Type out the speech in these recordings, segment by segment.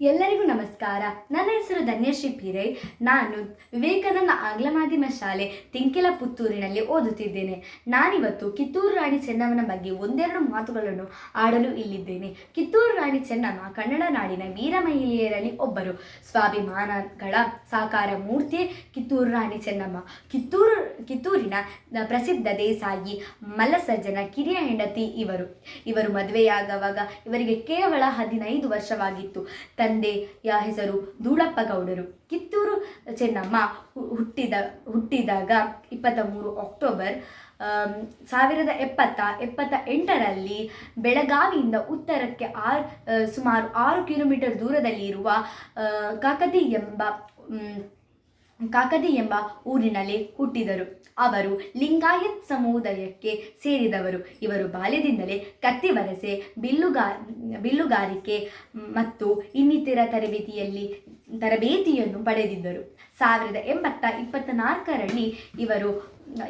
ಎಲ್ಲರಿಗೂ ನಮಸ್ಕಾರ. ನನ್ನ ಹೆಸರು ಧನ್ಯಶ್ರೀ ಪಿರೈ. ನಾನು ವಿವೇಕಾನಂದ ಆಂಗ್ಲ ಮಾಧ್ಯಮ ಶಾಲೆ ತಿಂಕಿಲ ಪುತ್ತೂರಿನಲ್ಲಿ ಓದುತ್ತಿದ್ದೇನೆ. ನಾನಿವತ್ತು ಕಿತ್ತೂರು ರಾಣಿ ಚೆನ್ನಮ್ಮನ ಬಗ್ಗೆ ಒಂದೆರಡು ಮಾತುಗಳನ್ನು ಆಡಲು ಇಲ್ಲಿದ್ದೇನೆ. ಕಿತ್ತೂರು ರಾಣಿ ಚೆನ್ನಮ್ಮ ಕನ್ನಡ ನಾಡಿನ ವೀರ ಮಹಿಳೆಯರಲ್ಲಿ ಒಬ್ಬರು. ಸ್ವಾಭಿಮಾನಗಳ ಸಾಕಾರ ಮೂರ್ತಿ ಕಿತ್ತೂರು ರಾಣಿ ಚೆನ್ನಮ್ಮ. ಕಿತ್ತೂರು, ಕಿತ್ತೂರಿನ ಪ್ರಸಿದ್ಧ ದೇಸಾಯಿ ಮಲ್ಲಸಜ್ಜನ ಕಿರಿಯ ಹೆಂಡತಿ ಇವರು. ಇವರು ಮದುವೆಯಾಗುವಾಗ ಇವರಿಗೆ ಕೇವಲ ಹದಿನೈದು ವರ್ಷವಾಗಿತ್ತು. ತಂದೆಯ ಹೆಸರು ಧೂಳಪ್ಪಗೌಡರು. ಕಿತ್ತೂರು ಚೆನ್ನಮ್ಮ ಹುಟ್ಟಿದ, ಹುಟ್ಟಿದಾಗ ಇಪ್ಪತ್ತ ಮೂರು ಅಕ್ಟೋಬರ್ ಸಾವಿರದ ಎಪ್ಪತ್ತ ಎಪ್ಪತ್ತ ಎಂಟರಲ್ಲಿ ಬೆಳಗಾವಿಯಿಂದ ಉತ್ತರಕ್ಕೆ ಆರು ಸುಮಾರು ಆರು ಕಿಲೋಮೀಟರ್ ದೂರದಲ್ಲಿರುವ ಕಾಕತಿ ಎಂಬ ಕಾಕದಿ ಎಂಬ ಊರಿನಲ್ಲಿ ಹುಟ್ಟಿದರು. ಅವರು ಲಿಂಗಾಯತ್ ಸಮುದಾಯಕ್ಕೆ ಸೇರಿದವರು. ಇವರು ಬಾಲ್ಯದಿಂದಲೇ ಕತ್ತಿವರಸೆ ಬಿಲ್ಲುಗಾ, ಬಿಲ್ಲುಗಾರಿಕೆ ಮತ್ತು ಇನ್ನಿತರ ತರಬೇತಿಯಲ್ಲಿ, ತರಬೇತಿಯನ್ನು ಪಡೆದಿದ್ದರು. ಸಾವಿರದ ಎಂಬತ್ತ ಇಪ್ಪತ್ತ ನಾಲ್ಕರಲ್ಲಿ ಇವರು,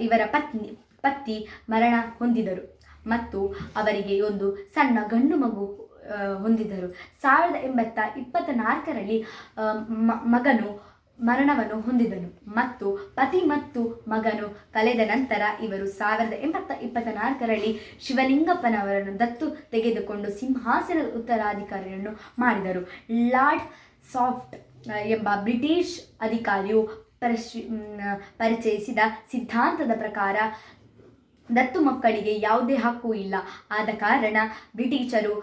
ಇವರ ಪತ್ನಿ ಪತಿ ಮರಣ ಹೊಂದಿದರು ಮತ್ತು ಅವರಿಗೆ ಒಂದು ಸಣ್ಣ ಗಂಡು ಮಗು ಹೊಂದಿದರು. ಸಾವಿರದ ಎಂಬತ್ತ ಇಪ್ಪತ್ತ ನಾಲ್ಕರಲ್ಲಿ ಮಗನು ಮರಣವನ್ನು ಹೊಂದಿದನು. ಮತ್ತು ಪತಿ ಮತ್ತು ಮಗನು ಕಳೆದ ನಂತರ ಇವರು ಸಾವಿರದ ಎಂಬತ್ತ ಇಪ್ಪತ್ತ ನಾಲ್ಕರಲ್ಲಿ ಶಿವಲಿಂಗಪ್ಪನವರನ್ನು ದತ್ತು ತೆಗೆದುಕೊಂಡು ಸಿಂಹಾಸನದ ಉತ್ತರಾಧಿಕಾರಿಯನ್ನು ಮಾಡಿದರು. ಲಾರ್ಡ್ ಸಾಫ್ಟ್ ಎಂಬ ಬ್ರಿಟಿಷ್ ಅಧಿಕಾರಿಯು ಪರಿಚಯಿಸಿದ ಸಿದ್ಧಾಂತದ ಪ್ರಕಾರ ದತ್ತು ಮಕ್ಕಳಿಗೆ ಯಾವುದೇ ಹಕ್ಕು ಇಲ್ಲ. ಆದ ಕಾರಣ ಬ್ರಿಟಿಷರು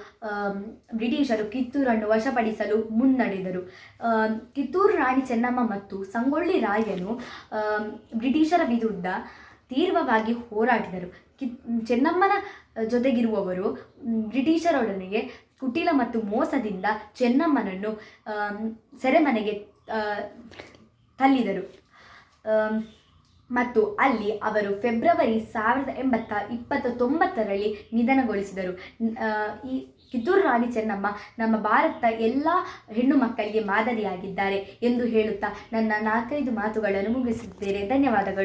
ಬ್ರಿಟಿಷರು ಕಿತ್ತೂರನ್ನು ವಶಪಡಿಸಲು ಮುನ್ನಡೆದರು. ಕಿತ್ತೂರು ರಾಣಿ ಚೆನ್ನಮ್ಮ ಮತ್ತು ಸಂಗೊಳ್ಳಿ ರಾಯನು ಬ್ರಿಟಿಷರ ವಿರುದ್ಧ ತೀವ್ರವಾಗಿ ಹೋರಾಡಿದರು. ಚೆನ್ನಮ್ಮನ ಜೊತೆಗಿರುವವರು ಬ್ರಿಟಿಷರೊಡನೆಗೆ ಕುಟಿಲ ಮತ್ತು ಮೋಸದಿಂದ ಚೆನ್ನಮ್ಮನನ್ನು ಸೆರೆಮನೆಗೆ ತಲ್ಲಿದರು ಮತ್ತು ಅಲ್ಲಿ ಅವರು ಫೆಬ್ರವರಿ ಸಾವಿರದ ಎಂಬತ್ತ ಇಪ್ಪತ್ತ ತೊಂಬತ್ತರಲ್ಲಿ ನಿಧನಗೊಳಿಸಿದರು ಈ ಕಿತ್ತೂರು ರಾಣಿ ಚೆನ್ನಮ್ಮ ನಮ್ಮ ಭಾರತ ಎಲ್ಲ ಹೆಣ್ಣು ಮಕ್ಕಳಿಗೆ ಮಾದರಿಯಾಗಿದ್ದಾರೆ ಎಂದು ಹೇಳುತ್ತಾ ನನ್ನ ನಾಲ್ಕೈದು ಮಾತುಗಳನ್ನು ಮುಗಿಸುತ್ತೇನೆ ಧನ್ಯವಾದಗಳು.